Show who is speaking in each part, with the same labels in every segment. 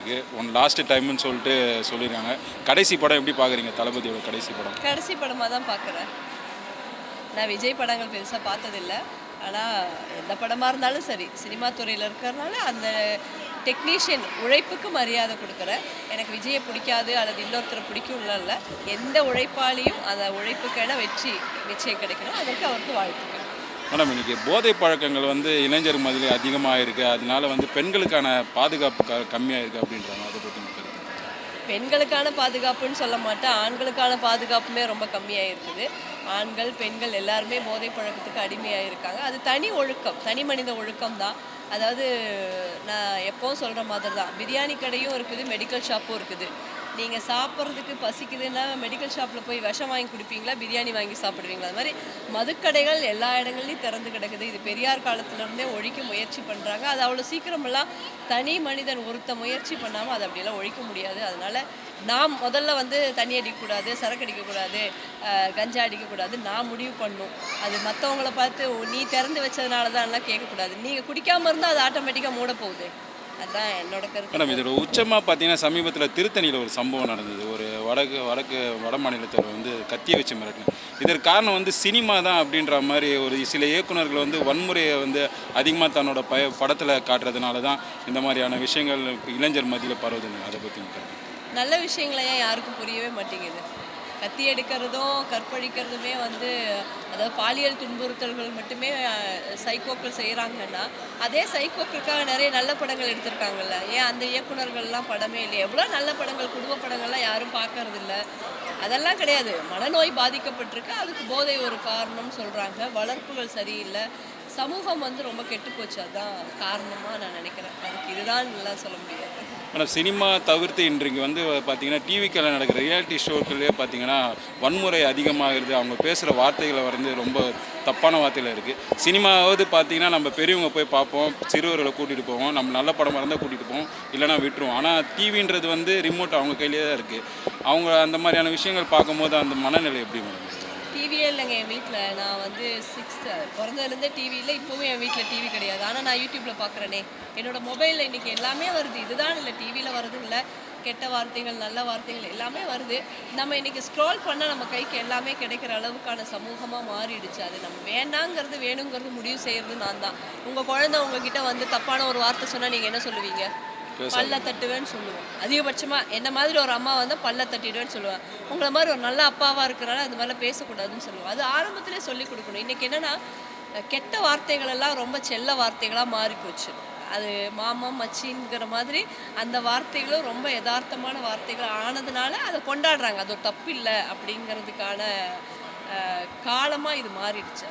Speaker 1: இருக்கு. One last டைம்னு சொல்லிட்டு சொல்லியிருக்காங்க. கடைசி படம் எப்படி பார்க்குறீங்க? தளபதியோட கடைசி படம்.
Speaker 2: கடைசி படமாக தான் பார்க்குறேன். நான் விஜய் படங்கள் பெருசாக பார்த்ததில்ல. ஆனால் எந்த படமாக இருந்தாலும் சரி சினிமா துறையில் இருக்கிறதுனால அந்த டெக்னீஷியன் உழைப்புக்கு மரியாதை கொடுக்குறேன். எனக்கு விஜயை பிடிக்காது அல்லது இன்னொருத்தரை பிடிக்கும் இல்லை. எந்த உழைப்பாளியும் அந்த உழைப்புக்கான வெற்றி நிச்சயம் கிடைக்கணும். அதற்கு அவருக்கு வாழ்த்துக்கள்.
Speaker 1: மேடம் இன்றைக்கி போதை பழக்கங்கள் வந்து இளைஞர் மதியில் அதிகமாக இருக்குது அதனால வந்து பெண்களுக்கான பாதுகாப்பு க கம்மியாக இருக்குது அப்படின்றாங்க அதை பற்றி
Speaker 2: பெண்களுக்கான பாதுகாப்புன்னு சொல்ல மாட்டேன். ஆண்களுக்கான பாதுகாப்புமே ரொம்ப கம்மியாக இருக்குது ஆண்கள் பெண்கள் எல்லாருமே போதை பழக்கத்துக்கு அடிமையாக இருக்காங்க அது தனி ஒழுக்கம் தனி மனித ஒழுக்கம் தான். அதாவது நான் எப்போவும் சொல்கிற மாதிரி தான் பிரியாணி கடையும் இருக்குது மெடிக்கல் ஷாப்பும் இருக்குது. நீங்கள் சாப்பிட்றதுக்கு பசிக்குதுன்னா மெடிக்கல் ஷாப்பில் போய் விஷம் வாங்கி குடிப்பீங்களா? பிரியாணி வாங்கி சாப்பிடுவீங்களா? அது மாதிரி மதுக்கடைகள் எல்லா இடங்கள்லையும் திறந்து கிடக்குது. இது பெரியார் காலத்துலேருந்தே ஒழிக்க முயற்சி பண்ணுறாங்க அது அவ்வளோ சீக்கிரமெல்லாம் தனி மனிதன் ஒருத்த முயற்சி பண்ணாமல் அதை அப்படியெல்லாம் ஒழிக்க முடியாது. அதனால் நாம் முதல்ல வந்து தண்ணி அடிக்கக்கூடாது சரக்கு அடிக்கக்கூடாது அஹ், கஞ்சா அடிக்கக்கூடாது. நான் முடிவு பண்ணும். அது மற்றவங்கள பார்த்து நீ திறந்து வச்சதுனால தான்லாம் கேட்கக்கூடாது. நீங்கள் குடிக்காமல் இருந்தால் அது ஆட்டோமேட்டிக்காக மூட போகுது. அதுதான் என்னோட கருத்து.
Speaker 1: மேடம் இதோட உச்சமாக பார்த்தீங்கன்னா சமீபத்தில் திருத்தணியில் ஒரு சம்பவம் நடந்தது. ஒரு வடக்கு வடக்கு வட மாநிலத்தவர் வந்து கத்தியை வச்சு மிரட்டினார். இதற்கு காரணம் வந்து சினிமா தான் அப்படின்ற மாதிரி ஒரு சில இயக்குனர்கள் வந்து வன்முறையை வந்து அதிகமாக தன்னோட பய படத்தில் காட்டுறதுனால தான் இந்த மாதிரியான விஷயங்கள் இளைஞர் மத்தியில் பரவுதுங்க அதை பற்றி
Speaker 2: நல்ல விஷயங்களை ஏன் யாருக்கும் புரியவே மாட்டேங்குது? கத்தி எடுக்கிறதும் கற்பழிக்கிறதுமே வந்து அதாவது பாலியல் துன்புறுத்தல்கள் மட்டுமே சைக்கோக்கள் செய்கிறாங்கன்னா அதே சைக்கோக்களுக்காக நிறைய நல்ல படங்கள் எடுத்திருக்காங்கல்ல. ஏன் அந்த இயக்குனர்கள்லாம் படமே இல்லையா? எவ்வளோ நல்ல படங்கள் குடும்ப படங்கள்லாம் யாரும் பார்க்கறதில்ல. அதெல்லாம் கிடையாது. மனநோய் பாதிக்கப்பட்டிருக்கு. அதுக்கு போதை ஒரு காரணம்னு சொல்கிறாங்க வளர்ப்புகள் சரியில்லை. சமூகம் வந்து ரொம்ப கெட்டு போச்சு. அதான் காரணமாக நான் நினைக்கிறேன். அதுக்கு இதுதான் நல்லா சொல்ல முடியாது
Speaker 1: மேடம் சினிமா தவிர்த்து இன்றைக்கு வந்து பார்த்தீங்கன்னா டிவிக்கில் நடக்கிற ரியாலிட்டி ஷோக்கள்லேயே பார்த்தீங்கன்னா வன்முறை அதிகமாகிறது. அவங்க பேசுகிற வார்த்தைகளை வந்து ரொம்ப தப்பான வார்த்தையில் இருக்குது சினிமாவது பார்த்தீங்கன்னா நம்ம பெரியவங்க போய் பார்ப்போம் சிறுவர்களை கூட்டிகிட்டு போவோம். நம்ம நல்ல படமாக இருந்தால் கூட்டிகிட்டு போவோம். இல்லைனா விட்டுருவோம். ஆனால் டிவின்றது வந்து ரிமோட் அவங்க கையிலே தான் இருக்குது அவங்க அந்த மாதிரியான விஷயங்கள் பார்க்கும்போது அந்த மனநிலை எப்படி மேடம்?
Speaker 2: டிவியே இல்லைங்க என் வீட்டில் நான் வந்து சிக்ஸ்த்து பிறந்ததுலேருந்தே டிவியில் இப்போவும் என் வீட்டில் டிவி கிடையாது. ஆனால் நான் யூடியூப்பில் பார்க்குறேனே. என்னோட மொபைலில் இன்றைக்கி எல்லாமே வருது. இதுதான் இல்லை டிவியில் வருது இல்லை. கெட்ட வார்த்தைகள் நல்ல வார்த்தைகள் எல்லாமே வருது. நம்ம இன்றைக்கி ஸ்க்ரோல் பண்ணால் நம்ம கைக்கு எல்லாமே கிடைக்கிற அளவுக்கான சமூகமாக மாறிடுச்சு. அது நம்ம வேண்டாங்கிறது வேணுங்கிறது முடிவு செய்கிறது நான் தான். உங்கள் குழந்தை உங்ககிட்ட வந்து தப்பான ஒரு வார்த்தை சொன்னால் நீங்கள் என்ன சொல்லுவீங்க? பல்ல தட்டுவேன்னு சொல்லுவோம். அதிகபட்சமாக என்ன மாதிரி ஒரு அம்மா வந்து பல்ல தட்டிடுவேன்னு சொல்லுவேன் உங்களை மாதிரி ஒரு நல்ல அப்பாவாக இருக்கிறனால அது மாதிரிலாம் பேசக்கூடாதுன்னு சொல்லுவோம். அது ஆரம்பத்திலே சொல்லி கொடுக்கணும். இன்றைக்கி என்னென்னா கெட்ட வார்த்தைகள் எல்லாம் ரொம்ப செல்ல வார்த்தைகளாக மாறி போச்சு அது மாமா மச்சிங்கிற மாதிரி அந்த வார்த்தைகளும் ரொம்ப யதார்த்தமான வார்த்தைகள் ஆனதுனால அதை கொண்டாடுறாங்க. அது ஒரு தப்பு இல்லை அப்படிங்கிறதுக்கான காலமாக இது மாறிடுச்சு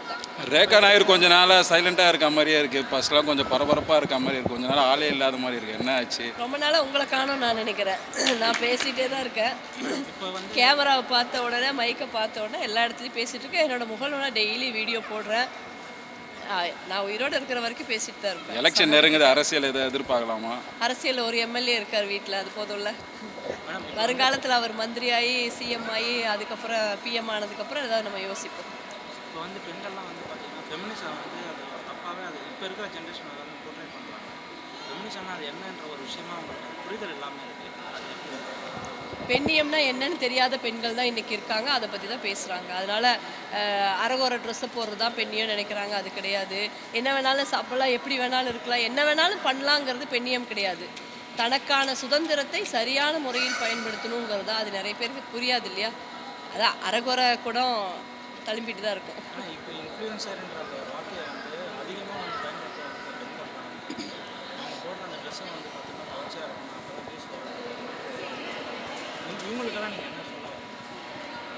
Speaker 1: ரேகா நாயர் கொஞ்ச நாளாக சைலண்ட்டாக இருக்க மாதிரியே இருக்குது ஃபஸ்ட்லாம் கொஞ்சம் பரபரப்பாக இருக்க மாதிரி இருக்குது கொஞ்ச நாள் ஆளே இல்லாத மாதிரி இருக்குது என்ன ஆச்சு?
Speaker 2: ரொம்ப நாளாக உங்களை காணும் நான் நினைக்கிறேன். நான் பேசிகிட்டே தான் இருக்கேன். கேமராவை பார்த்த உடனே மைக்கை பார்த்த உடனே எல்லா இடத்துலையும் பேசிகிட்டு இருக்கேன். என்னோட முகல்னா டெய்லி வீடியோ போடுறேன். ஆ, நான் உயிரோடு இருக்கிற வரைக்கும் பேசிட்டு தான் இருப்பேன்.
Speaker 1: எலெக்ஷன் நெருங்குது. அரசியல் எதை எதிர்பார்க்கலாமா?
Speaker 2: அரசியல் ஒரு எம்எல்ஏ இருக்கார் வீட்டில் அது போதும்ல. வருங்காலத்தில் அவர் மந்திரியாகி சிஎம் ஆகி அதுக்கப்புறம் பிஎம் ஆனதுக்கப்புறம் ஏதாவது நம்ம யோசிப்போம்.
Speaker 3: இப்போ வந்து பெண்கள்லாம் வந்து பார்த்தீங்கன்னா ஃபெமினிசம் வந்து அது தப்பாகவே அது இப்போ இருக்கிற ஜென்ரேஷன் வந்து போர்ட்ரே பண்ணுறாங்க ஃபெமினிசம்னா அது என்னன்ற ஒரு விஷயமா அவங்களுக்கு புரிதல் இல்லாமல் இருக்குது
Speaker 2: பெண்ணியம்னா என்னன்னு தெரியாத பெண்கள் தான் இன்றைக்கி இருக்காங்க. அதை பற்றி தான் பேசுகிறாங்க அதனால் அரகுற ட்ரெஸ்ஸை போடுறது தான் பெண்ணியம் நினைக்கிறாங்க. அது கிடையாது. என்ன வேணாலும் சாப்பிடலாம் எப்படி வேணாலும் இருக்கலாம். என்ன வேணாலும் பண்ணலாங்கிறது பெண்ணியம் கிடையாது. தனக்கான சுதந்திரத்தை சரியான முறையில் பயன்படுத்தணுங்கிறது தான் அது நிறைய பேருக்கு புரியாது இல்லையா? அதான் அரகுற கூட தழும்பிட்டு தான் இருக்கும்.
Speaker 3: இவங்களுக்கெல்லாம் நீங்கள் என்ன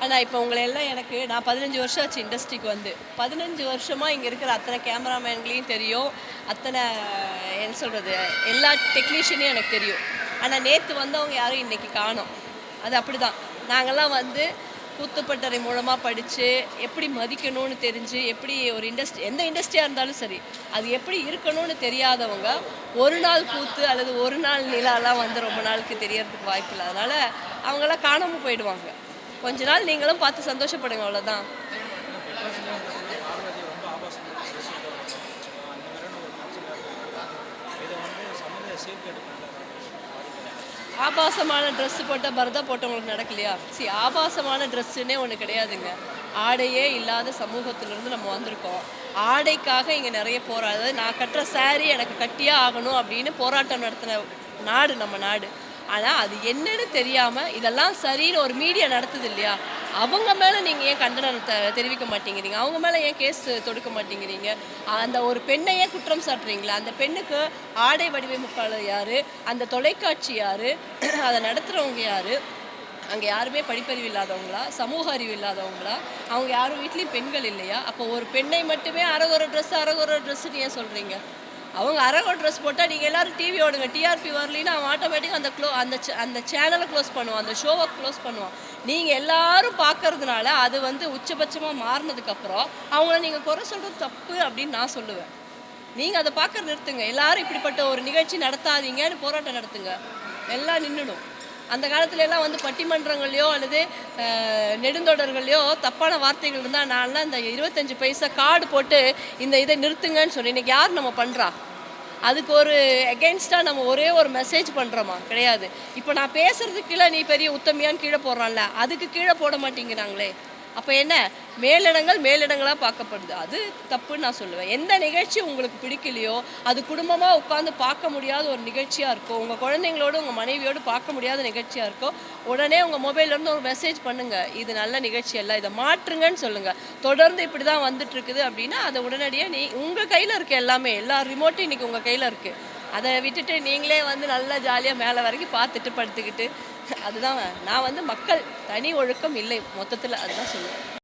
Speaker 2: ஆனால் இப்போ உங்களை எல்லாம் எனக்கு நான் பதினஞ்சு வருஷம் ஆச்சு இண்டஸ்ட்ரிக்கு வந்து. பதினஞ்சு வருஷமாக இங்கே இருக்கிற அத்தனை கேமராமேன்களையும் தெரியும். அத்தனை என்ன சொல்கிறது எல்லா டெக்னீஷியனையும் எனக்கு தெரியும். ஆனால் நேற்று வந்தவங்க யாரும் இன்றைக்கி காணும். அது அப்படி தான் நாங்கள்லாம் வந்து கூத்துப்பட்டறை மூலமாக படித்து எப்படி மதிக்கணும்னு தெரிஞ்சு எப்படி ஒரு இண்டஸ்ட்ரி எந்த இண்டஸ்ட்ரியாக இருந்தாலும் சரி அது எப்படி இருக்கணும்னு தெரியாதவங்க ஒரு நாள் கூத்து அல்லது ஒரு நாள் நிலாலாம் வந்து ரொம்ப நாளுக்கு தெரியறதுக்கு வாய்ப்பு இல்லை அதனால் அவங்களாம் காணாமல் போயிடுவாங்க. கொஞ்ச நாள் நீங்களும் பார்த்து சந்தோஷப்படுங்க அவ்வளோதான் ஆபாசமான ட்ரெஸ் போட்டால் பரதா போட்டவங்களுக்கு நடக்கலையா? சி ஆபாசமான ட்ரெஸ்ஸுன்னே ஒன்று கிடையாதுங்க. ஆடையே இல்லாத சமூகத்திலிருந்து நம்ம வந்திருக்கோம். ஆடைக்காக இங்கே நிறைய போராடு அதாவது நான் கட்டுற saree எனக்கு கட்டியே ஆகணும் அப்படின்னு போராட்டம் நடத்தின நாடு நம்ம நாடு. ஆனால் அது என்னன்னு தெரியாமல் இதெல்லாம் சரின்னு ஒரு மீடியா நடத்துது இல்லையா? அவங்க மேலே நீங்கள் ஏன் கண்டனத்தை தெரிவிக்க மாட்டேங்கிறீங்க? அவங்க மேலே ஏன் கேஸ் தொடுக்க மாட்டேங்கிறீங்க? அந்த ஒரு பெண்ணை ஏன் குற்றம் சாட்டுறீங்களா? அந்த பெண்ணுக்கு ஆடை வடிவமைப்பாளர் யார்? அந்த தொலைக்காட்சி யார்? அதை நடத்துகிறவங்க யார்? அங்கே யாருமே படிப்பறிவு இல்லாதவங்களா? சமூக அறிவு இல்லாதவங்களா? அவங்க யாரும் வீட்லேயும் பெண்கள் இல்லையா? அப்போ ஒரு பெண்ணை மட்டுமே அரகுற ட்ரெஸ் அரகுற ட்ரெஸ்ஸுன்னு ஏன் சொல்கிறீங்க அவங்க அரகோ ட்ரெஸ் போட்டால் நீங்கள் எல்லாரும் டிவி ஓடுங்க. டிஆர்பி வரலின்னா அவன் ஆட்டோமேட்டிக்காக அந்த க்ளோ அந்த அந்த சேனலை க்ளோஸ் பண்ணுவான். அந்த ஷோவை க்ளோஸ் பண்ணுவான். நீங்கள் எல்லாரும் பார்க்கறதுனால அது வந்து உச்சபட்சமாக மாறினதுக்கப்புறம் அவங்கள நீங்கள் குறை சொல்கிறது தப்பு அப்படின்னு நான் சொல்லுவேன். நீங்கள் அதை பார்க்க நிறுத்துங்க. எல்லாரும் இப்படிப்பட்ட ஒரு நிகழ்ச்சி நடத்தாதீங்கன்னு போராட்டம் நடத்துங்க. எல்லாம் நின்றுடும் அந்த காலத்துல எல்லாம் வந்து பட்டிமன்றங்களையோ அல்லது நெடுந்தொடர்கள்லையோ நெடுந்தொடர்களையோ தப்பான வார்த்தைகள் இருந்தால் நான்லாம் இந்த இருபத்தஞ்சு பைசா கார்டு போட்டு இந்த இதை நிறுத்துங்கன்னு சொல்லி இன்னைக்கு யார் நம்ம பண்ணுறா அதுக்கு ஒரு எகெயின்ஸ்டாக நம்ம ஒரே ஒரு மெசேஜ் பண்ணுறோமா கிடையாது. இப்போ நான் பேசுகிறதுக்கு கீழே நீ பெரிய உத்தமையான்னு கீழே போடுறான்ல அதுக்கு கீழே போட மாட்டேங்கிறாங்களே. அப்போ என்ன? மேலிடங்கள் மேலிடங்களாக பார்க்கப்படுது. அது தப்புன்னு நான் சொல்லுவேன். எந்த நிகழ்ச்சி உங்களுக்கு பிடிக்கலையோ அது குடும்பமாக உட்காந்து பார்க்க முடியாத ஒரு நிகழ்ச்சியாக இருக்கும் உங்கள் குழந்தைங்களோட உங்கள் மனைவியோடு பார்க்க முடியாத நிகழ்ச்சியாக இருக்கும் உடனே உங்கள் மொபைல்லேருந்து ஒரு மெசேஜ் பண்ணுங்கள் இது நல்ல நிகழ்ச்சி அல்ல இதை மாற்றுங்கன்னு சொல்லுங்கள் தொடர்ந்து இப்படி தான் வந்துட்டுருக்குது அப்படின்னா அதை உடனடியாக நீ உங்கள் கையில் இருக்க எல்லாமே. எல்லா ரிமோட்டும் இன்றைக்கி உங்கள் கையில் இருக்குது அதை விட்டுட்டு நீங்களே வந்து நல்லா ஜாலியாக மேலே வரைக்கும் பார்த்துட்டு படுத்துக்கிட்டு அதுதான் நான் வந்து மக்கள் தனி ஒழுக்கம் இல்லை மொத்தத்தில் அதுதான் சொல்லுவேன்.